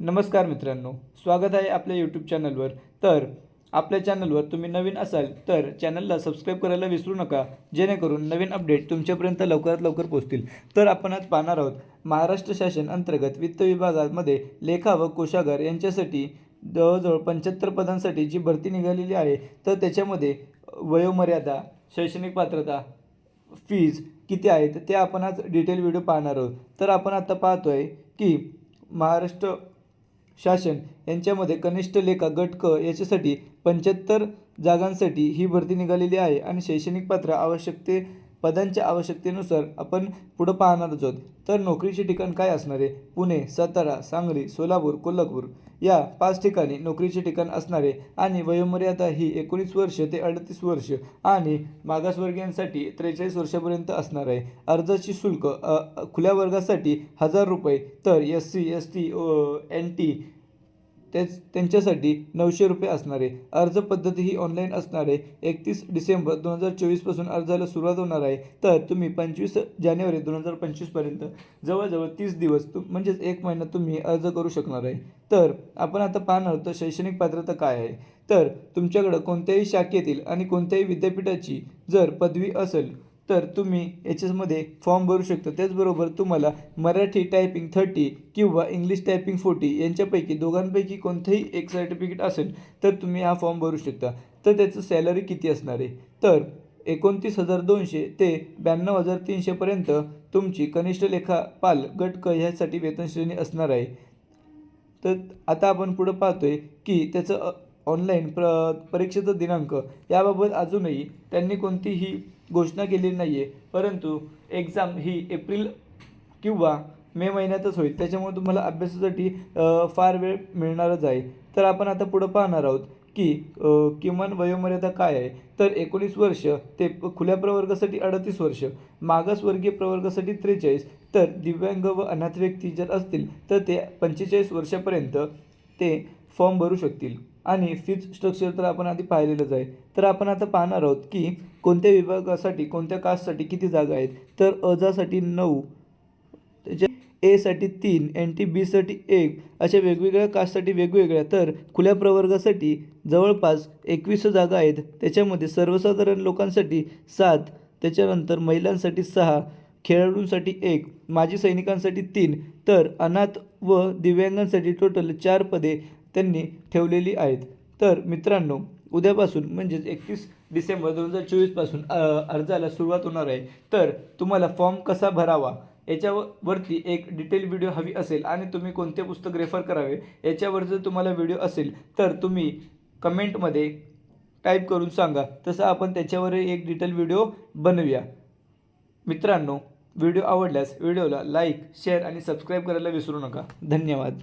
नमस्कार मित्रांनो स्वागत आहे आपल्या यूट्यूब चॅनलवर तर आपल्या चॅनलवर तुम्ही नवीन असाल तर चॅनलला सबस्क्राईब करायला विसरू नका जेणेकरून नवीन अपडेट तुमच्यापर्यंत लवकरात लवकर पोहोचतील. तर आपण आज पाहणार आहोत महाराष्ट्र शासन अंतर्गत वित्त विभागामध्ये लेखा व कोशागार यांच्यासाठी जवळजवळ पंच्याहत्तर पदांसाठी जी भरती निघालेली आहे तर त्याच्यामध्ये वयोमर्यादा शैक्षणिक पात्रता फीज किती आहेत ते आपण आज डिटेल व्हिडिओ पाहणार आहोत. तर आपण आता पाहतो आहे की महाराष्ट्र शासन यांच्यामध्ये कनिष्ठ लेखा गट क याच्यासाठी पंच्याहत्तर जागांसाठी ही भरती निघालेली आहे आणि शैक्षणिक पात्र आवश्यकते पदांच्या आवश्यकतेनुसार आपण पुढं पाहणार आहोत. तर नोकरीचे ठिकाण काय असणार आहे? पुणे सातारा सांगली सोलापूर कोल्हापूर. या पाच ठिकाणी नोकरीचे ठिकाण असणारे आणि वयोमर्यादा ही एकोणीस वर्ष ते अडतीस वर्ष आणि मागासवर्गीयांसाठी त्रेचाळीस वर्षापर्यंत असणार आहे. अर्जाची शुल्क खुल्या वर्गासाठी हजार रुपये. तर S C S T N T तेच त्यांच्यासाठी नऊशे रुपये असणारे. अर्ज पद्धती ही ऑनलाईन असणारे. एकतीस डिसेंबर दोन हजार चोवीसपासून अर्जाला सुरुवात होणार आहे. तर तुम्ही पंचवीस जानेवारी दोन हजार पंचवीसपर्यंत जवळजवळ तीस दिवस तु म्हणजेच एक महिना तुम्ही अर्ज करू शकणार आहे. तर आपण आता पाहणार तर शैक्षणिक पात्रता काय आहे. तर तुमच्याकडं कोणत्याही शाखेतील आणि कोणत्याही विद्यापीठाची जर पदवी असेल तर तुम्ही याच्यामध्ये फॉर्म भरू शकता. त्याचबरोबर तुम्हाला मराठी टायपिंग थर्टी किंवा इंग्लिश टायपिंग फोर्टी यांच्यापैकी दोघांपैकी कोणतंही एक सर्टिफिकेट असेल तर तुम्ही हा फॉर्म भरू शकता. तर त्याचं सॅलरी किती असणार आहे? तर एकोणतीस हजार दोनशे ते ब्याण्णव हजार तीनशेपर्यंत तुमची कनिष्ठ लेखापाल गट क ह्यासाठी वेतनश्रेणी असणार आहे. तर आता आपण पुढं पाहतोय की त्याचं ऑनलाईन प्र परीक्षेचा दिनांक याबाबत अजूनही त्यांनी कोणतीही घोषणा केलेली नाही आहे परंतु एक्झाम ही एप्रिल किंवा मे महिन्यातच होईल. त्याच्यामुळे तुम्हाला अभ्यासासाठी फार वेळ मिळणारच आहे. तर आपण आता पुढं पाहणार आहोत की किमान वयोमर्यादा काय आहे? तर एकोणीस वर्ष ते खुल्या प्रवर्गासाठी अडतीस वर्ष मागासवर्गीय प्रवर्गासाठी त्रेचाळीस तर दिव्यांग व अनाथ व्यक्ती जर असतील तर ते पंचेचाळीस वर्षापर्यंत ते फॉर्म भरू शकतील. आणि फीज स्ट्रक्चर तर आपण आधी पाहिलेलंच आहे. तर आपण आता पाहणार आहोत की कोणत्या विभागासाठी कोणत्या कास्टसाठी किती जागा आहेत? तर अजासाठी नऊ त्याच्या एसाठी तीन एन टी बीसाठी एक अशा वेगवेगळ्या कास्टसाठी वेगवेगळ्या. तर खुल्या प्रवर्गासाठी जवळपास एकवीस जागा आहेत. त्याच्यामध्ये सर्वसाधारण लोकांसाठी सात त्याच्यानंतर महिलांसाठी सहा खेळाडूंसाठी एक माजी सैनिकांसाठी तीन तर अनाथ व दिव्यांगांसाठी टोटल चार पदे त्यांनी ठेवलेली आहेत. तर मित्रांनो उद्यापासून म्हणजेच एकतीस डिसेंबर दोन हजार चोवीसपासून अर्जाला सुरुवात होणार आहे. तर तुम्हाला फॉर्म कसा भरावा याच्यावरती एक डिटेल व्हिडिओ हवी असेल आणि तुम्ही कोणते पुस्तक रेफर करावे याच्यावर जर तुम्हाला व्हिडिओ असेल तर तुम्ही कमेंटमध्ये टाईप करून सांगा. तसं आपण त्याच्यावरही एक डिटेल व्हिडिओ बनवूया. मित्रांनो व्हिडिओ आवडल्यास व्हिडिओला लाईक शेअर आणि सबस्क्राईब करायला विसरू नका. धन्यवाद.